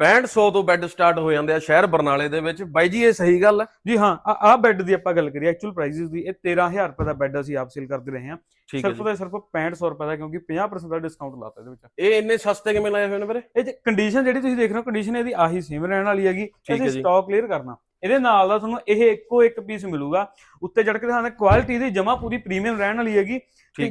6500 ਤੋਂ bed start ਹੋ ਜਾਂਦੇ ਆ ਸ਼ਹਿਰ ਬਰਨਾਲੇ ਦੇ ਵਿੱਚ। ਬਾਈ ਜੀ ਇਹ ਸਹੀ ਗੱਲ ਹੈ? ਜੀ ਹਾਂ ਆ ਬੈੱਡ ਦੀ ਆਪਾਂ ਗੱਲ ਕਰੀਏ ਐਕਚੁਅਲ ਪ੍ਰਾਈਸਿਸ ਦੀ ਇਹ 13000 ਰੁਪਏ ਦਾ ਬੈੱਡ ਅਸੀਂ ਆਪ ਸੇਲ ਕਰਦੇ ਰਹੇ ਹਾਂ। ਸਿਰਫ ਤੇ ਸਿਰਫ 6500 ਰੁਪਏ ਦਾ ਕਿਉਂਕਿ 50% ਦਾ ਡਿਸਕਾਊਂਟ ਲਾਤਾ ਇਹਦੇ ਵਿੱਚ। ਇਹ ਇੰਨੇ ਸਸਤੇ ਕਿਵੇਂ ਲਾਏ ਹੋਏ ਨੇ ਵੀਰੇ? ਇਹ ਕੰਡੀਸ਼ਨ ਜਿਹੜੀ ਤੁਸੀਂ ਦੇਖ ਰਹੇ ਹੋ ਕੰਡੀਸ਼ਨ ਇਹਦੀ ਆਹੀ ਸੇਮ ਰਹਿਣ ਵਾਲੀ ਹੈਗੀ। ਅਸੀਂ। ਸਟਾਕ ਕਲੀਅਰ ਕਰਨਾ। ਇਹਦੇ ਨਾਲ ਦਾ ਤੁਹਾਨੂੰ ਇਹ ਇੱਕੋ ਇੱਕ ਪੀਸ ਮਿਲੂਗਾ। ਉੱਤੇ ਜੜ ਕੇ ਦਿਖਾਉਂਦਾ ਕੁਆਲਿਟੀ ਦੀ ਜਮਾ ਪੂਰੀ ਪ੍ਰੀਮੀਅਮ ਰਹਿਣ ਵਾਲੀ ਹੈਗੀ।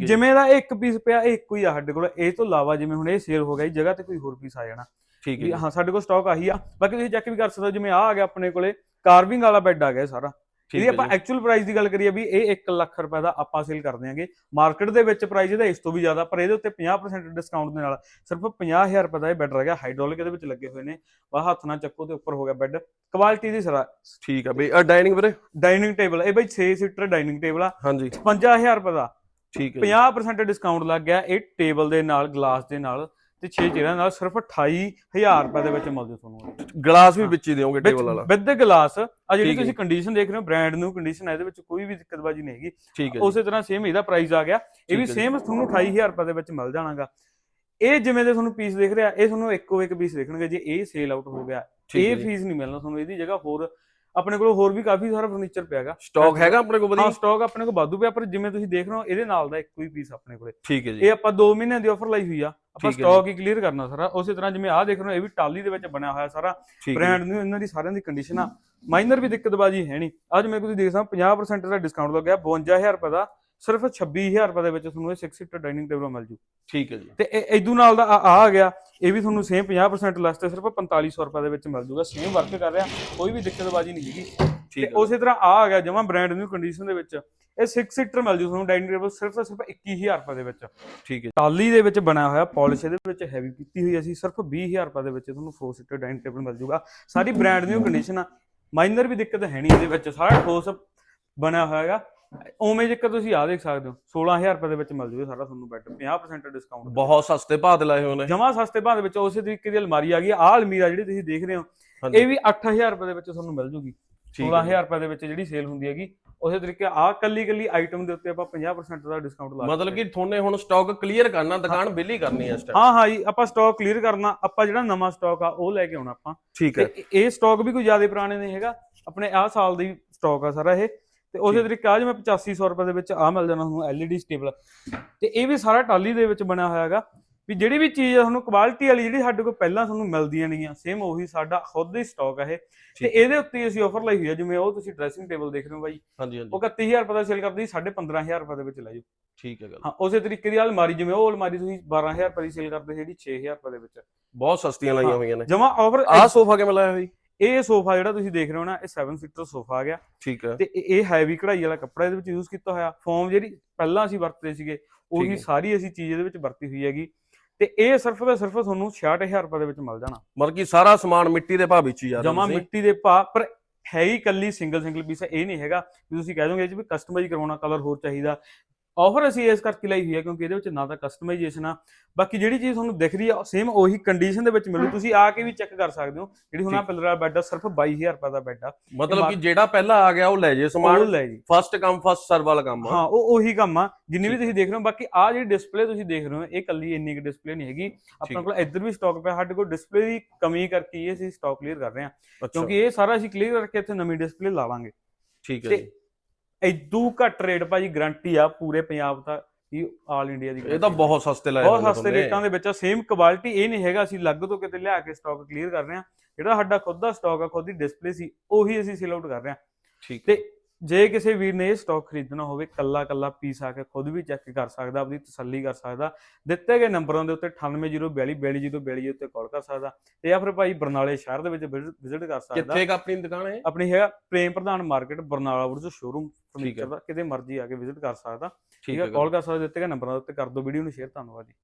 ਜਿਵੇਂ ਦਾ ਇਹ ਇੱਕ ਪੀਸ ਪਿਆ ਇਹ ਇੱਕੋ ਹੀ ਆ ਸਾਡੇ ਕੋਲ। ਇਹ ਤੋਂ ਇਲਾਵਾ ਜਿਵੇਂ ਹੁਣ ਇਹ ਸੇਲ ਹੋ ਗਿਆ ਜਗ੍ਹਾ ਤੇ ਕੋਈ ਹੋਰ ਪੀਸ ਆ ਜਾਣਾ। ਠੀਕ ਹੈ ਜੀ। ਹਾਂ ਸਾਡੇ ਕੋਲ ਸਟਾਕ ਆਹੀ ਆ। ਬਾਕੀ ਤੁਸੀਂ ਚੈੱਕ ਵੀ ਕਰ ਸਕਦੇ ਹੋ ਜਿਵੇਂ ਆ ਆ ਗਿਆ ਆਪਣੇ ਕੋਲੇ ਕਾਰਵਿੰਗ ਵਾਲਾ ਬੈੱਡ ਆ ਗਿਆ ਸਾਰਾ। ਹੈ ਆਪਾਂ ਜੀ। ਐਕਚੁਅਲ ਪ੍ਰਾਈਸ ਦੀ ਗੱਲ ਕਰੀਏ ਵੀ ਇਹ 1 ਲੱਖ ਰੁਪਏ ਦਾ ਆਪਾਂ ਸੇਲ ਕਰਦੇ ਆਂਗੇ ਮਾਰਕੀਟ ਦੇ ਵਿੱਚ ਪ੍ਰਾਈਸ ਇਹਦਾ ਇਸ ਤੋਂ ਵੀ ਜ਼ਿਆਦਾ ਪਰ ਇਹਦੇ ਉੱਤੇ 50% ਡਿਸਕਾਊਂਟ ਦੇ ਨਾਲ ਸਿਰਫ 50000 ਰੁਪਏ ਦਾ ਇਹ ਬੈੱਡ ਰਹਿ ਗਿਆ। ਹਾਈਡ੍ਰੋਲਿਕ ਇਹਦੇ ਵਿੱਚ ਲੱਗੇ ਹੋਏ ਨੇ। ਵਾ ਹੱਥ ਨਾਲ ਚੱਕੋ ਤੇ ਉੱਪਰ ਹੋ ਗਿਆ ਬੈੱਡ ਕੁਆਲਿਟੀ ਦੀ ਸਰਾ। ਠੀਕ ਆ ਬਈ ਆ ਡਾਈਨਿੰਗ ਵੀਰੇ? ਡਾਈਨਿੰਗ ਟੇਬਲ ਇਹ ਬਈ 6 ਸੀਟਰ ਡਾਈਨਿੰਗ ਟੇਬਲ ਆ। ਹਾਂਜੀ। 55000 ਰੁਪਏ ਦਾ। ਠੀਕ ਹੈ ਜੀ। 50% ਡਿਸਕਾਊਂਟ ਲੱਗ ਗਿਆ ਇਹ ਟੇਬਲ ਦੇ ਨਾਲ ਗਲਾਸ ਦੇ ਨਾਲ। ਤੇ 6 ਚੇਅਰਾਂ ਨਾਲ ਸਿਰਫ 28000 ਰੁਪਏ ਦੇ ਵਿੱਚ ਮਿਲ ਜੂ ਤੁਹਾਨੂੰ ਗਲਾਸ ਵੀ। ਵਿੱਚ ਹੀ ਦਿਓਗੇ ਟੇਬਲ ਵਾਲਾ। With glass. ਆ ਜਿਹੜੀ ਤੁਸੀਂ ਕੰਡੀਸ਼ਨ ਦੇਖ ਰਹੇ ਹੋ ਬ੍ਰਾਂਡ ਨਿਊ ਕੰਡੀਸ਼ਨ ਹੈ ਇਹਦੇ ਵਿੱਚ ਕੋਈ ਵੀ ਦਿੱਕਤਬਾਜੀ ਨਹੀਂ ਹੈਗੀ। ਉਸੇ ਤਰ੍ਹਾਂ ਸੇਮ ਇਹਦਾ ਪ੍ਰਾਈਸ ਆ ਗਿਆ। ਇਹ ਵੀ। ਸੇਮ ਤੁਹਾਨੂੰ 28000 ਰੁਪਏ ਦੇ ਵਿੱਚ ਮਿਲ ਜਾਣਾਗਾ। ਇਹ ਜਿਵੇਂ ਦੇ ਤੁਹਾਨੂੰ ਪੀਸ ਦਿਖ ਰਿਹਾ ਇਹ ਤੁਹਾਨੂੰ ਇੱਕੋ ਇੱਕ ਪੀਸ ਦੇਖਣਗੇ ਜੇ। ਇਹ ਸੇਲ ਆਊਟ ਹੋ ਗਿਆ। ਇਹ। ਫੀਸ ਨਹੀਂ ਮਿਲਣਾ ਤੁਹਾਨੂੰ ਇਹਦੀ ਜਗ੍ਹਾ ਹੋਰ ਆਪਣੇ ਕੋਲ ਹੋਰ ਵੀ ਕਾਫੀ ਸਾਰਾ ਫਰਨੀਚਰ ਪਿਆਗਾ। ਸਟਾਕ ਹੈਗਾ ਆਪਣੇ ਕੋਲ ਹਾਂ ਵਧੀਆ ਸਟਾਕ ਆਪਣੇ ਕੋਲ ਵਾਧੂ ਪਿਆ ਪਰ ਜਿਵੇਂ ਤੁਸੀਂ ਦੇਖ ਰਹੇ ਹੋ ਇਹਦੇ ਨਾਲ ਦਾ ਇੱਕੋ ਹੀ ਪੀਸ ਆਪਣੇ ਕੋਲੇ। ਠੀਕ ਹੈ ਜੀ। ਇਹ ਆਪਾਂ 2 ਮਹੀਨਿਆਂ ਦੀ ਆਫਰ ਲਾਈ ਹੋਈ ਆ। ਆਪਾਂ ਸਟਾਕ ਹੀ ਕਲੀਅਰ ਕਰਨਾ ਸਾਰਾ। ਉਸੇ ਤਰ੍ਹਾਂ ਜਿਵੇਂ ਆਹ ਦੇਖ ਰਹੇ ਹੋ ਇਹ ਵੀ ਟਾਲੀ ਦੇ ਵਿੱਚ ਬਣਿਆ ਹੋਇਆ ਸਾਰਾ। ਬ੍ਰਾਂਡ ਨਿਊ ਇਹਨਾਂ ਦੀ ਸਾਰਿਆਂ ਦੀ ਕੰਡੀਸ਼ਨ ਆ। ਮਾਈਨਰ ਵੀ ਦਿੱਕਤਬਾਜੀ ਹੈ ਨਹੀਂ। ਅੱਜ ਮੈਂ ਤੁਸੀਂ ਦੇਖ ਸਕਦਾ 50% ਦਾ ਡਿਸਕਾਊਂਟ ਲੱਗਿਆ 52000 ਰੁਪਏ ਦਾ। ਸਿਰਫ 26000 ਰੁਪਏ ਦੇ ਵਿੱਚ ਤੁਹਾਨੂੰ ਇਹ 6 ਸੀਟਰ ਡਾਈਨਿੰਗ ਟੇਬਲ ਮਿਲ ਜੂ। ਠੀਕ ਹੈ ਜੀ। ਤੇ ਇਹ ਇਦੂ ਨਾਲ ਦਾ ਆ ਆ ਗਿਆ ਇਹ ਵੀ ਤੁਹਾਨੂੰ ਸੇਮ 50% ਲੈਸ ਤੇ ਸਿਰਫ 4500 ਰੁਪਏ ਦੇ ਵਿੱਚ ਮਿਲ ਜੂਗਾ। ਸੇਮ ਵਰਕ ਕਰ ਰਿਹਾ ਕੋਈ ਵੀ ਦਿੱਕਤਬਾਜੀ ਨਹੀਂ ਹੈਗੀ। ਤੇ ਉਸੇ ਤਰ੍ਹਾਂ ਆ ਆ ਗਿਆ ਜਮਾ ਬ੍ਰਾਂਡ ਨਿਊ ਕੰਡੀਸ਼ਨ ਦੇ ਵਿੱਚ। ਇਹ 6 ਸੀਟਰ ਮਿਲ ਜੂ ਤੁਹਾਨੂੰ ਡਾਈਨਿੰਗ ਟੇਬਲ ਸਿਰਫ ਸਿਰਫ 21000 ਰੁਪਏ ਦੇ ਵਿੱਚ। ਠੀਕ ਹੈ ਟਾਲੀ ਦੇ ਵਿੱਚ ਬਣਿਆ ਹੋਇਆ ਪਾਲਿਸ਼ ਇਹਦੇ ਵਿੱਚ ਹੈਵੀ ਕੀਤੀ ਹੋਈ ਅਸੀਂ ਸਿਰਫ 20000 ਰੁਪਏ ਦੇ ਵਿੱਚ ਤੁਹਾਨੂੰ 4 ਸੀਟਰ ਡਾਈਨਿੰਗ ਟੇਬਲ ਮਿਲ ਜੂਗਾ। ਸਾਰੀ ਬ੍ਰਾਂਡ ਨਿਊ ਕੰਡੀਸ਼ਨ ਆ। ਮਾਈਨਰ ਵੀ ਦਿੱਕਤ ਹੈ ਨਹੀਂ ਇਹਦੇ ਵਿੱਚ। ਸਾਰਾ ਠੋਸ ਬਣਿਆ ਹੋਇਆ ਹੈਗਾ। ਉਵੇਂ ਜੇਕਰ ਤੁਸੀਂ ਆ ਦੇਖ ਸਕਦੇ ਹੋ 16000 ਰੁਪਏ ਦੇ ਵਿੱਚ ਮਿਲ ਜੂਗਾ ਸਾਰਾ ਤੁਹਾਨੂੰ ਬੈੱਡ 50% ਡਿਸਕਾਊਂਟ ਬਹੁਤ ਸਸਤੇ ਭਾਅ ਤੇ ਲਾਏ ਹੋਏ ਨੇ। ਜਮਾ ਸਸਤੇ ਭਾਅ ਦੇ ਵਿੱਚ ਉਸੇ ਤਰੀਕੇ ਦੀ ਅਲਮਾਰੀ ਆ ਗਈ ਆਹ ਅਲਮੀਰਾ ਜਿਹੜੀ ਤੁਸੀਂ ਦੇਖ ਰਹੇ ਹੋ। ਇਹ ਵੀ 8000 ਰੁਪਏ ਦੇ ਵਿੱਚ ਤੁਹਾਨੂੰ ਮਿਲ ਜੂਗੀ। ਠੀਕ ਹੈ। 16000 ਰੁਪਏ ਦੇ ਵਿੱਚ ਜਿਹੜੀ ਸੇਲ ਹੁੰਦੀ ਹੈਗੀ ਉਸੇ ਤਰੀਕੇ ਆਹ ਕੱਲੀ ਕੱਲੀ ਆਈਟਮ ਦੇ ਉੱਤੇ ਆਪਾਂ 50% ਦਾ ਡਿਸਕਾਊਂਟ ਲਾ ਮਤਲਬ ਕਿ ਤੁਹਾਨੇ ਹੁਣ ਸਟਾਕ ਕਲੀਅਰ ਕਰਨਾ ਦੁਕਾਨ ਬਿੱਲੀ ਕਰਨੀ ਹੈ ਇਸ ਟਾਈਮ ਹਾਂ ਹਾਂ ਜੀ ਆਪਾਂ ਸਟਾਕ ਕਲੀਅਰ ਕਰਨਾ ਆਪਾਂ ਜਿਹੜਾ ਨਵਾਂ ਸਟਾਕ ਆ ਉਹ ਲੈ ਕੇ ਆਉਣਾ ਆਪਾਂ। ਠੀਕ ਹੈ। ਇਹ ਸਟਾਕ ਵੀ ਕੋਈ ਜ਼ਿਆਦਾ ਪੁਰਾਣੇ ਨਹੀਂ ਹੈਗਾ ਆਪਣੇ ਆਹ ਸਾਲ ਦੀ ਸਟਾਕ ਆ ਸਾਰਾ ਇਹ। ਤੇ ਉਸੇ। ਤਰੀਕੇ ਆ ਜਿਵੇਂ 8500 ਰੁਪਏ ਦੇ ਵਿੱਚ ਆ ਮਿਲ ਜਾਣਾ ਤੁਹਾਨੂੰ LED ਸਟੇਬਲ ਤੇ ਇਹ ਵੀ ਸਾਰਾ ਟਾਲੀ ਦੇ ਵਿੱਚ ਬਣਿਆ ਹੋਇਆ ਹੈਗਾ ਵੀ ਜਿਹੜੀ ਵੀ ਚੀਜ਼ ਤੁਹਾਨੂੰ ਕੁਆਲਿਟੀ ਵਾਲੀ ਜਿਹੜੀ ਸਾਡੇ ਕੋਲ ਪਹਿਲਾਂ ਤੁਹਾਨੂੰ ਮਿਲਦੀਆਂ ਨੇਗੀਆਂ ਸੇਮ ਉਹੀ ਸਾਡਾ ਖੁਦ ਹੀ ਸਟਾਕ ਇਹ। ਤੇ ਇਹਦੇ ਉੱਤੇ ਹੀ ਅਸੀਂ ਆਫਰ ਲਈ ਹੋਈ ਆ ਜਿਵੇਂ ਉਹ ਤੁਸੀਂ ਡਰੈਸਿੰਗ ਟੇਬਲ ਦੇਖ ਰਹੇ ਹੋ ਬਾਈ। ਹਾਂਜੀ ਹਾਂਜੀ। ਉਹ 31000 ਰੁਪਏ ਦਾ ਸੇਲ ਕਰਦੀ 15500 ਰੁਪਏ ਦੇ ਵਿੱਚ ਲੈ ਜਾਓ। ਠੀਕ ਹੈ ਗੱਲ। ਹਾਂ ਉਸੇ ਤਰੀਕੇ ਦੀ ਅਲਮਾਰੀ ਜਿਵੇਂ ਉਹ ਅਲਮਾਰੀ ਤੁਸੀਂ 12000 ਰੁਪਏ ਦੀ ਸੇਲ ਕਰਦੇ ਜਿਹੜੀ 6000 ਰੁਪਏ ਦੇ ਵਿੱਚ। ਬਹੁਤ ਸਸਤੀਆਂ ਲਾਈਆਂ ਹਾਂ। ਹੋਈਆਂ ਨੇ। ਜਮਾ ਆਫਰ ਆਹ ਸੋਫਾ ਕਿਵੇਂ ਲਾਇਆ ਹੋਈ ਇਹ ਸੋਫਾ ਜਿਹੜਾ ਤੁਸੀਂ ਦੇਖ ਰਹੇ ਹੋ ਨਾ ਇਹ 7 ਸੀਟਰ ਸੋਫਾ ਆ ਗਿਆ। ਠੀਕ ਹੈ ਤੇ ਇਹ- ਹੈਵੀ ਕਢਾਈ ਵਾਲਾ ਕੱਪੜਾ ਇਹਦੇ ਵਿੱਚ ਯੂਜ਼ ਕੀਤਾ ਹੋਇਆ। ਫੋਮ ਜਿਹੜੀ ਪਹਿਲਾਂ ਅਸੀਂ ਵਰਤਦੇ ਸੀਗੇ ਉਹੀ। ਸਾਰੀ ਅਸੀਂ ਚੀਜ਼ ਇਹਦੇ ਵਿੱਚ ਵਰਤੀ ਹੋਈ ਹੈਗੀ। ਤੇ ਇਹ ਸਿਰਫ ਤੇ ਸਿਰਫ ਤੁਹਾਨੂੰ 66000 ਰੁਪਏ ਦੇ ਵਿੱਚ ਮਿਲ ਜਾਣਾ। ਮਤਲਬ ਕਿ ਸਾਰਾ ਸਮਾਨ ਮਿੱਟੀ ਦੇ ਭਾਅ ਵਿੱਚ ਹੀ ਆ ਰਿਹਾ ਜਮਾ। ਮਿੱਟੀ ਦੇ ਭਾ ਪਰ ਹੈ ਹੀ ਕੱਲੀ ਸਿੰਗਲ ਸਿੰਗਲ ਪੀਸ ਇਹ ਨਹੀਂ ਹੈਗਾ। ਤੁਸੀਂ ਕਹਿ ਦੋਗੇ ਚ ਵੀ ਕਸਟਮਾਈਜ਼ ਕਰਵਾਉਣਾ ਕਲਰ ਹੋਰ ਚਾਹੀਦਾ। ਆਫਰ ਅਸੀਂ ਇਸ ਕਰਕੇ ਲਈ ਹੋਈ ਹੈ ਕਿਉਂਕਿ ਇਹਦੇ ਵਿੱਚ ਨਾ ਤਾਂ ਕਸਟਮਾਈਜੇਸ਼ਨ ਆ ਬਾਕੀ ਜਿਹੜੀ ਚੀਜ਼ ਤੁਹਾਨੂੰ ਦਿਖ ਰਹੀ ਆ ਸੇਮ ਉਹੀ ਕੰਡੀਸ਼ਨ ਦੇ ਵਿੱਚ ਮਿਲੂ। ਤੁਸੀਂ ਆ ਕੇ ਵੀ ਚੈੱਕ ਕਰ ਸਕਦੇ ਹੋ ਜਿਹੜੀ ਹੁਣ ਆ। ਪਿਲਰ ਵਾਲਾ ਬੈੱਡ ਆ ਸਿਰਫ 22000 ਰੁਪਏ ਦਾ ਬੈੱਡ ਆ। ਮਤਲਬ ਕਿ ਜਿਹੜਾ ਪਹਿਲਾਂ ਆ ਗਿਆ ਉਹ ਲੈ ਜੇ ਉਹ ਸਮਾਨ ਲੈ ਜੀ। ਫਸਟ ਕਮ ਫਸਟ ਸਰਵ ਵਾਲਾ ਕੰਮ ਆ। ਹਾਂ ਉਹ ਉਹੀ ਕੰਮ ਆ ਜਿੰਨੀ ਵੀ ਤੁਸੀਂ ਦੇਖ ਰਹੇ ਹੋ ਬਾਕੀ ਆ ਜਿਹੜੀ ਡਿਸਪਲੇ ਤੁਸੀਂ ਦੇਖ ਰਹੇ ਹੋ ਇਹ ਕੱਲੀ ਇੰਨੀ ਕੁ ਡਿਸਪਲੇ ਨਹੀਂ ਹੈਗੀ। ਆਪਣੇ। ਕੋਲ ਇੱਧਰ ਵੀ ਸਟਾਕ ਪਿਆ ਸਾਡੇ ਕੋਲ ਡਿਸਪਲੇ ਦੀ ਕਮੀ ਕਰਕੇ ਹੀ ਅਸੀਂ ਸਟਾਕ ਕਲੀਅਰ ਕਰ ਰਹੇ ਹਾਂ। ਕਿਉਂਕਿ ਇਹ ਸਾਰਾ ਅਸੀਂ ਕਲੀਅਰ ਕਰਕੇ ਇੱਥੇ ਨਵੀਂ ਡਿਸਪਲੇ ਲਾ ਲਾਂਗੇ ਠੀਕ ਹੈ ਜੀ। ਇਦੂ ਘੱਟ ਰੇਟ ਭਾਜੀ ਗਾਰੰਟੀ ਆ ਪੂਰੇ ਪੰਜਾਬ ਦਾ ਹੀ ਆਲ ਇੰਡੀਆ ਦੀ ਇਹ ਤਾਂ। ਬਹੁਤ ਸਸਤੇ ਲਾਏ ਬਹੁਤ ਸਸਤੇ। ਰੇਟਾਂ ਦੇ ਵਿੱਚ ਸੇਮ ਕੁਆਲਿਟੀ ਇਹ ਨਹੀਂ ਹੈਗਾ ਅਸੀਂ ਲੱਗ ਤੋਂ ਕਿਤੇ ਲਿਆ ਕੇ ਸਟਾਕ ਕਲੀਅਰ ਕਰ ਰਹੇ ਹਾਂ ਜਿਹੜਾ ਸਾਡਾ ਖੁਦ ਦਾ ਸਟਾਕ ਆ ਖੁਦ ਦੀ ਡਿਸਪਲੇ ਸੀ ਉਹੀ ਅਸੀਂ ਸੇਲ ਆਊਟ ਕਰ ਰਹੇ ਹਾਂ ਠੀਕ ਤੇ ਜੇ ਕਿਸੇ ਵੀਰ ਨੇ ਇਹ ਸਟਾਕ ਖਰੀਦਣਾ ਹੋਵੇ ਕੱਲਾ ਕੱਲਾ ਪੀਸ ਆ ਕੇ ਖੁਦ ਵੀ ਚੈੱਕ ਕਰ ਸਕਦਾ ਆਪਣੀ ਤਸੱਲੀ ਕਰ ਸਕਦਾ ਦਿੱਤੇ ਗਏ ਨੰਬਰਾਂ ਦੇ ਉੱਤੇ 980242 4242 ਉੱਤੇ ਕਾਲ ਕਰ ਸਕਦਾ ਤੇ ਜਾਂ ਫਿਰ ਭਾਈ ਬਰਨਾਲੇ ਸ਼ਹਿਰ ਦੇ ਵਿੱਚ ਵਿਜ਼ਿਟ ਕਰ ਸਕਦਾ। ਕਿੱਥੇ ਆਪਣੀ ਦੁਕਾਨ ਹੈ ਆਪਣੀ ਹੈਗਾ Prem Pradhan market Barnala woods showroom. Furniture ਦਾ ਕਿਤੇ ਮਰਜ਼ੀ ਆ ਕੇ ਵਿਜ਼ਿਟ ਕਰ ਸਕਦਾ। ਠੀਕ ਹੈ। ਕਾਲ ਕਰ ਸਕਦਾ ਦਿੱਤੇ ਗਏ ਨੰਬਰਾਂ ਦੇ ਉੱਤੇ ਕਰ ਦਿਓ ਵੀਡੀਓ ਨੂੰ ਸ਼ੇਅਰ ਧੰਨਵਾਦ ਜੀ।